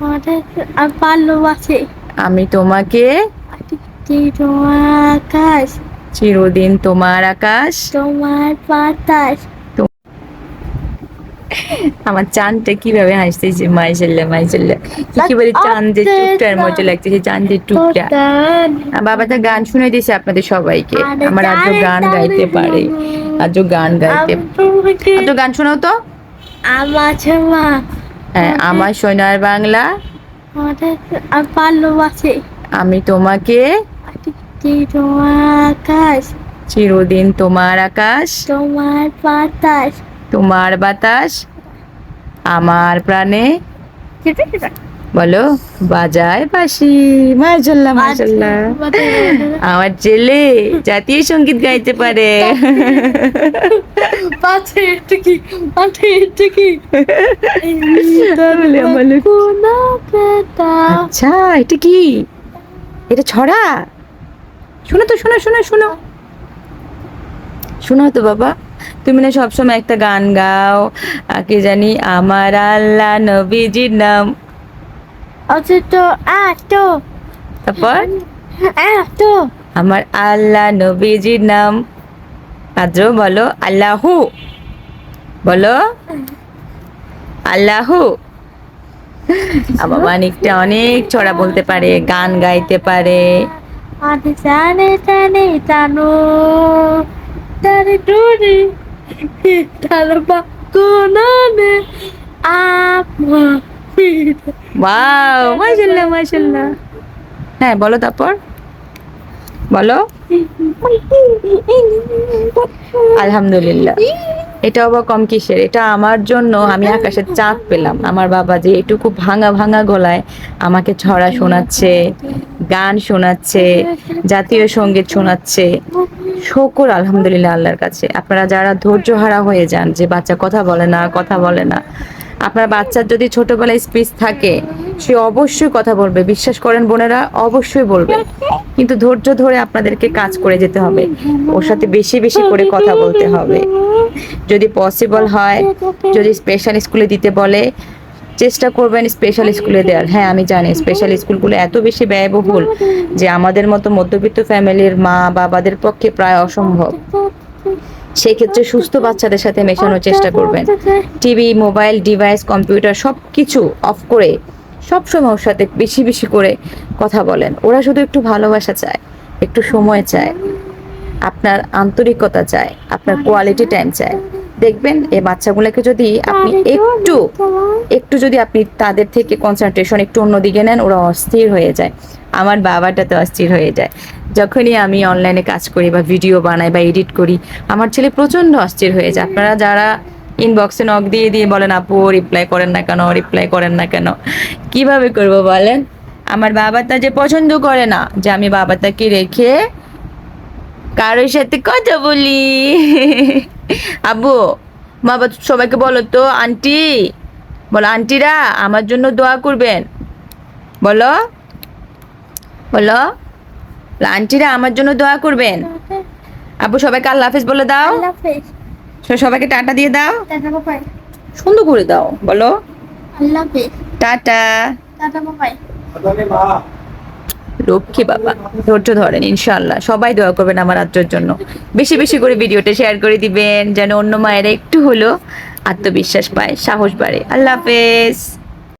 আর ভালোবাসে আমি তোমাকে তোমার আকাশ? চিরদিন তোমার আকাশ। তোমার বাতাস। আমার চাঁদটা কীভাবে হাসতেছে মাইশাল্লাহ মাইশাল্লাহ কি কি বলে চাঁদের টুকটার মতো লাগতেছে চাঁদের টুকটা বাবা তো গান শুনে দিয়েছে আপনাদের সবাইকে। আমার আজ গান গাইতে পারে। আজ গান গাইতে আজ গান শোনাও তো। আমার হ্যাঁ আমার সোনার বাংলা। ভালোবাসে আমি তোমাকে তোমার আকাশ? চিরদিন তোমার আকাশ। তোমার বাতাস। তোমার বাতাস। আমার প্রাণে। বলো বাজায় বাসি মাশাল্লাহ মাশাল্লাহ আমার ছেলে জাতীয় সংগীত গাইতে পারে। পাছে এটা কি? পাছে কি? বলে। আমার আচ্ছা এটা কি? এটা ছড়া? শোনো তো শোনো শোনো শোনো। শোনো তো বাবা তুমি না সবসময় একটা গান গাও কি জানি আমার আল্লাহ নবীজির নাম। আচ্ছা তো এতো তারপর? এতো আমার আল্লাহ নবীজির নাম। আদ্র বলো আল্লাহু। বলো আল্লাহু। আমার মানিকটা অনেক ছড়া বলতে পারে গান গাইতে পারে। জানে জানে জানো তারে ডুরি তার বা কোনানে আপা ওয়াও মাশাল্লাহ মাশাল্লাহ হ্যাঁ বলো তারপর। বলো। আলহামদুলিল্লাহ। এটা আবার কম কিসের? এটা আমার জন্য আমি আকাশের চাঁদ পেলাম। আমার বাবা যে এটুকু ভাঙা ভাঙা গলায় আমাকে ছড়া শোনাচ্ছে, গান শোনাচ্ছে, জাতীয় সংগীত শোনাচ্ছে। শকর, আলহামদুলিল্লাহ, আল্লাহর কাছে। আপনারা যারা ধৈর্য হারা হয়ে যান যে বাচ্চা কথা বলে না, কথা বলে না আপনার বাচ্চার যদি ছোটবেলায় স্পিচ থাকে, সে অবশ্যই কথা বলবে। বিশ্বাস করেন বোনেরা, অবশ্যই বলবে। কিন্তু ধৈর্য ধরে আপনাদেরকে কাজ করে যেতে হবে। ওর সাথে বেশি বেশি করে কথা বলতে হবে। যদি পসিবল হয়, যদি স্পেশাল স্কুলে দিতে বলে, চেষ্টা করবেন স্পেশাল স্কুলে দেওয়ার। হ্যাঁ আমি জানি স্পেশাল স্কুলগুলো এত বেশি ব্যয়বহুল যে আমাদের মতো মধ্যবিত্ত ফ্যামিলির মা বাবাদের পক্ষে প্রায় অসম্ভব। সেই ক্ষেত্রে সুস্থ বাচ্চাদের সাথে মেশানোর চেষ্টা করবেন। টিভি মোবাইল ডিভাইস কম্পিউটার সব কিছু অফ করে সব সময় ওর সাথে বেশি বেশি করে কথা বলেন। ওরা শুধু একটু ভালোবাসা চায় একটু সময় চায় আপনার আন্তরিকতা চায় আপনার কোয়ালিটি টাইম চায়। দেখবেন এই বাচ্চাগুলোকে যদি আপনি একটু একটু যদি আপনি তাদের থেকে কনসেন্ট্রেশন একটু অন্যদিকে নেন ওরা অস্থির হয়ে যায়। আমার বাবাটা তো অস্থির হয়ে যায়। যখনই আমি অনলাইনে কাজ করি বা ভিডিও বানাই বা এডিট করি, আমার ছেলে প্রচণ্ড অস্থির হয়ে যায়। আপনারা যারা ইনবক্সে নক দিয়ে দিয়ে বলেন, আপু রিপ্লাই করেন না কেন রিপ্লাই করেন না কেন? কীভাবে করব বলেন? আমার বাবাটা যে পছন্দ করে না, যে আমি বাবাটাকে রেখে কারোর সাথে কথা বলি। আবু বাবা সবাইকে বলো তো, আন্টি, বলো, আন্টিরা, আমার জন্য দোয়া করবেন। বলো বলো আন্টিরা আমার জন্য দোয়া করবেন। আপু সবাইকে আল্লাহ হাফেজ বলে দাও। আল্লাহ হাফেজ। সো- সবাইকে টাটা দিয়ে দাও। সুন্দর করে দাও বলো। টাটা। টাটা লক্ষ্মী বাবা ধৈর্য ধরেন ইনশাল্লাহ সবাই দোয়া করবেন আমার আত্মর জন্য। বেশি বেশি করে ভিডিওটা শেয়ার করে দিবেন যেন অন্য মায়েরা একটু হলো আত্মবিশ্বাস পায় সাহস বাড়ে। আল্লাহ হাফেজ।